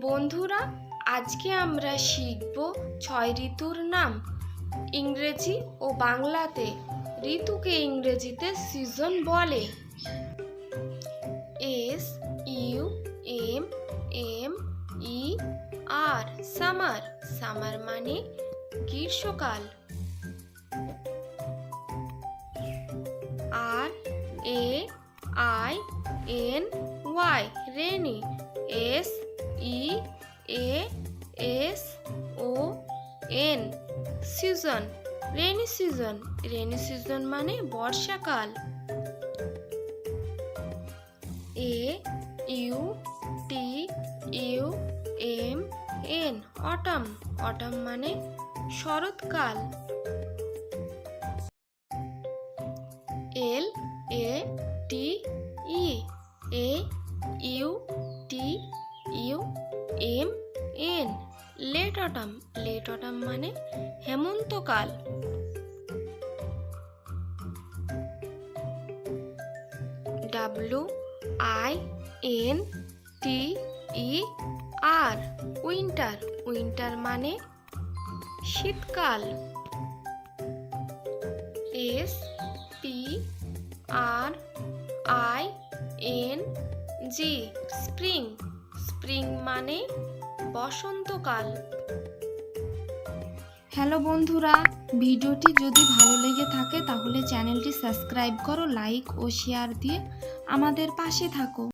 বন্ধুরা, আজকে আমরা শিখব ছয় ঋতুর নাম। ইংরেজি ও বাংলাতে ঋতুকে ইংরেজিতে সিজন বলে। S, U, M M, E, R, summer. Summer মানে গ্রীষ্মকাল। R, A, I, N, Y rainy S E, A, S, O, N. Season rainy season. Rainy season মানে বর্ষাকাল। A, U, T, U, M, N, autumn. Autumn মানে শরৎকাল। L, A, T, E. A, U, T M, N, late autumn. Late autumn মানে হেমন্তকাল W, I, N, T, E, R, winter. Winter মানে শীতকাল। S, P, R, I, N, G, spring. Spring মানে বসন্তকাল। Hello বন্ধুরা, ভিডিওটি যদি ভালো লেগে থাকে তাহলে চ্যানেলটি সাবস্ক্রাইব করো, লাইক ও শেয়ার দিয়ে আমাদের পাশে থাকো।